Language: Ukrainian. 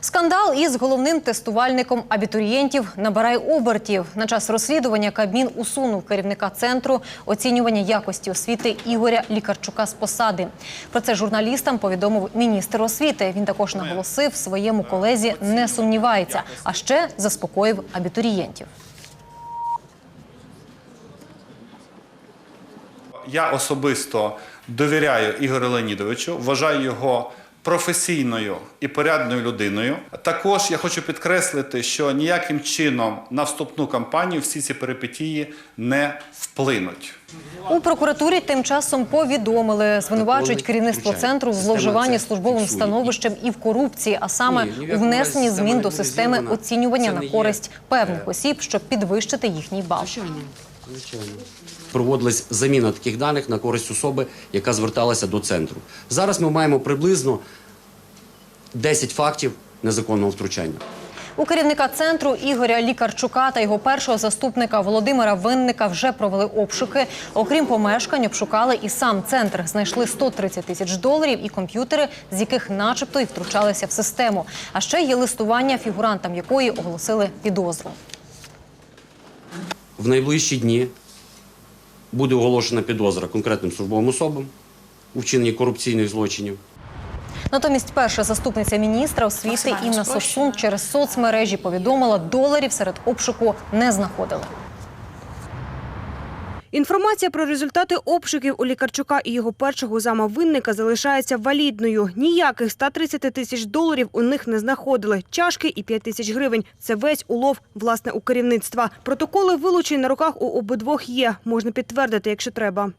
Скандал із головним тестувальником абітурієнтів набирає обертів. На час розслідування Кабмін усунув керівника центру оцінювання якості освіти Ігоря Лікарчука з посади. Про це журналістам повідомив міністр освіти. Він також наголосив своєму колезі не сумнівається, а ще заспокоїв абітурієнтів. Я особисто довіряю Ігорю Леонідовичу, вважаю його професійною і порядною людиною. Також я хочу підкреслити, що ніяким чином на вступну кампанію всі ці перипетії не вплинуть. У прокуратурі тим часом повідомили, звинувачують керівництво центру в зловживанні службовим становищем і в корупції, а саме у внесенні змін до системи оцінювання на користь певних е, осіб, щоб підвищити їхній бал. Проводилась заміна таких даних на користь особи, яка зверталася до центру. Зараз ми маємо приблизно 10 фактів незаконного втручання. У керівника центру Ігоря Лікарчука та його першого заступника Володимира Винника вже провели обшуки. Окрім помешкань, обшукали і сам центр. Знайшли 130 тисяч доларів і комп'ютери, з яких, начебто, і втручалися в систему. А ще є листування, фігурантам якої оголосили підозру. В найближчі дні буде оголошена підозра конкретним службовим особам у вчиненні корупційних злочинів. Натомість перша заступниця міністра освіти Інна Сосун через соцмережі повідомила, доларів серед обшуку не знаходили. Інформація про результати обшуків у Лікарчука і його першого зама винника залишається валідною. Ніяких 130 тисяч доларів у них не знаходили. Чашки і 5 тисяч гривень. Це весь улов, власне, у керівництва. Протоколи вилучень на руках у обидвох є. Можна підтвердити, якщо треба.